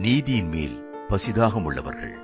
நீதியின் மேல் பசிதாகம் உள்ளவர்கள்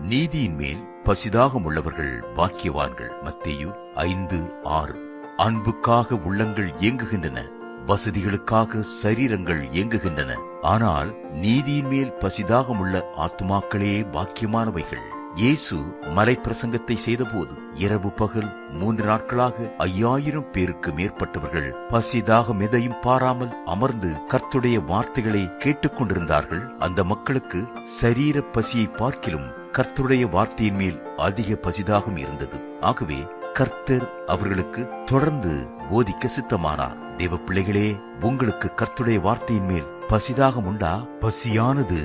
நீதியின் மேல் பசிதாகம் உள்ளவர்கள் பாக்கியவான்கள் மத்தேயு ஐந்து ஆறு. அன்புக்காக உள்ளங்கள் இயங்குகின்றன வசதிகளுக்காக சரீரங்கள் இயங்குகின்றன ஆனால் நீதியின் மேல் பசிதாகமுள்ள ஆத்மாக்களே பாக்கியமானவைகள் இயேசு மலை பிரசங்கத்தை செய்தபோது இரவு பகல் மூன்று நாட்களாக ஐயாயிரம் பேருக்கு மேற்பட்டவர்கள் பசிதாக மெதையும் பாராமல் அமர்ந்து கர்த்துடைய வார்த்தைகளை கேட்டுக்கொண்டிருந்தார்கள். அந்த மக்களுக்கு சரீர பசியை பார்க்கிலும் கர்த்துடைய வார்த்தையின் மேல் அதிக பசிதாகம் இருந்தது. ஆகவே கர்த்தர் அவர்களுக்கு தொடர்ந்து போதிக்க சித்தமானார். தேவ பிள்ளைகளே உங்களுக்கு கர்த்துடைய வார்த்தையின் மேல் பசிதாகம் உண்டா? பசியானது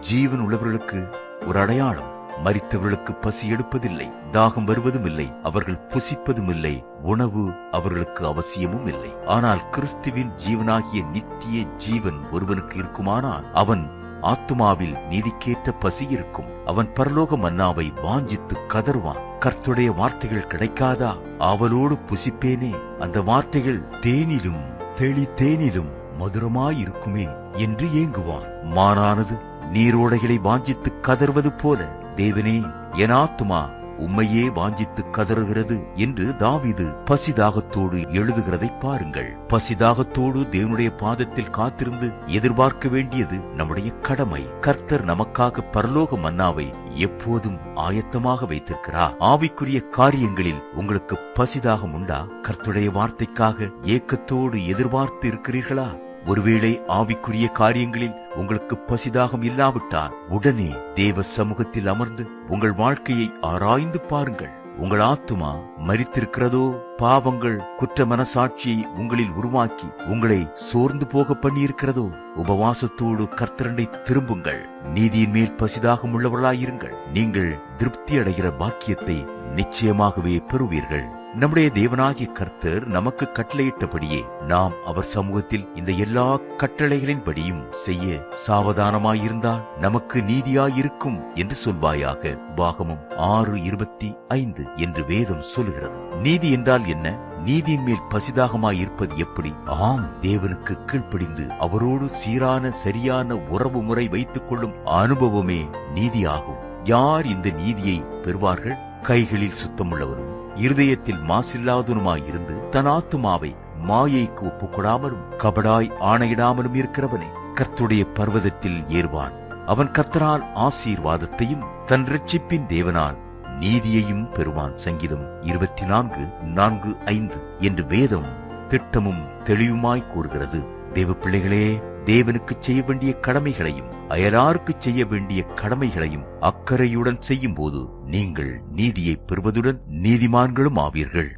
ஜீவன் உள்ளவர்களுக்கு ஒரு அடையாளம். மறித்தவர்களுக்கு பசி எடுப்பதில்லை தாகம் வருவதும் இல்லை அவர்கள் புசிப்பதும் இல்லை உணவு அவர்களுக்கு அவசியமும் இல்லை ஆனால் கிறிஸ்துவின் ஜீவனாகிய நித்திய ஜீவன் ஒருவனுக்கு இருக்குமானால் அவன் ஆத்துமாவில் நீதிக்கேற்ற பசி இருக்கும். அவன் பரலோக மன்னாவை வாஞ்சித்து கதறுவான். கர்த்துடைய வார்த்தைகள் கிடைக்காதா? அவளோடு புசிப்பேனே. அந்த வார்த்தைகள் தேனிலும் தெளி தேனிலும் மதுரமாயிருக்குமே என்று ஏங்குவான். மானானது நீரோடைகளை வாஞ்சித்து கதறுவது போல தேவனே என் ஆத்துமா உம்மையே வாஞ்சித்து கதறுகிறது என்று தாவிது பசிதாகத்தோடு எழுதுகிறதை பாருங்கள். பசிதாகத்தோடு தேவனுடைய பாதத்தில் காத்திருந்து எதிர்பார்க்க வேண்டியது நம்முடைய கடமை. கர்த்தர் நமக்காக பரலோக மன்னாவை எப்போதும் ஆயத்தமாக வைத்திருக்கிறார். ஆவிக்குரிய காரியங்களில் உங்களுக்கு பசிதாகம் உண்டா? கர்த்துடைய வார்த்தைக்காக ஏக்கத்தோடு எதிர்பார்த்து இருக்கிறீர்களா? ஒருவேளை ஆவிக்குரிய காரியங்களில் உங்களுக்கு பசிதாகம் இல்லாவிட்டால் உடனே தேவ சமூகத்தில் அமர்ந்து உங்கள் வாழ்க்கையை ஆராய்ந்து பாருங்கள். உங்கள் ஆத்துமா மரித்திருக்கிறதோ? பாவங்கள் குற்ற மனசாட்சியை உங்களில் உருவாக்கி உங்களை சோர்ந்து போக பண்ணியிருக்கிறதோ? உபவாசத்தோடு கர்த்தரண்டை திரும்புங்கள். நீதியின் மேல் பசிதாகம் உள்ளவர்களாயிருங்கள் நீங்கள் திருப்தி அடைகிற பாக்கியத்தை நிச்சயமாகவே பெறுவீர்கள். நம்முடைய தேவனாகிய கர்த்தர் நமக்கு கட்டளையிட்டபடியே நாம் அவர் சமூகத்தில் இந்த எல்லா கட்டளைகளின்படியும் செய்ய சாவதானமாயிருந்தால் நமக்கு நீதியாயிருக்கும் என்று சொல்வாயாக பாகமும் ஆறு இருபத்தி ஐந்து என்று வேதம் சொல்லுகிறது. நீதி என்றால் என்ன? நீதியின் மேல் பசிதாகமாயிருப்பது எப்படி? ஆம் தேவனுக்கு கீழ்ப்படிந்து அவரோடு சீரான சரியான உறவு முறை வைத்துக் கொள்ளும் அனுபவமே நீதியாகும். யார் இந்த நீதியை பெறுவார்கள்? கைகளில் சுத்தமுள்ளவரும். இருதயத்தில் மாசில்லாதனுமாயிருந்து தன் ஆத்துமாவை மாயைக்கு ஒப்புக்கொடாமலும் கபடாய் ஆணையிடாமலும் இருக்கிறவனே கர்த்துடைய பர்வதத்தில் ஏறுவான். அவன் கர்த்தரால் ஆசீர்வாதத்தையும் தன் ரட்சிப்பின் தேவனால் நீதியையும் பெறுவான். சங்கீதம் இருபத்தி நான்கு நான்கு ஐந்து. என்று வேதம் திட்டமும் தெளிவுமாய் கூறுகிறது. தேவ பிள்ளைகளே தேவனுக்கு செய்ய வேண்டிய கடமைகளையும் அயலாருக்கு செய்ய வேண்டிய கடமைகளையும் அக்கறையுடன் செய்யும் போது நீங்கள் நீதியை பெறுவதுடன் நீதிமான்களும் ஆவீர்கள்.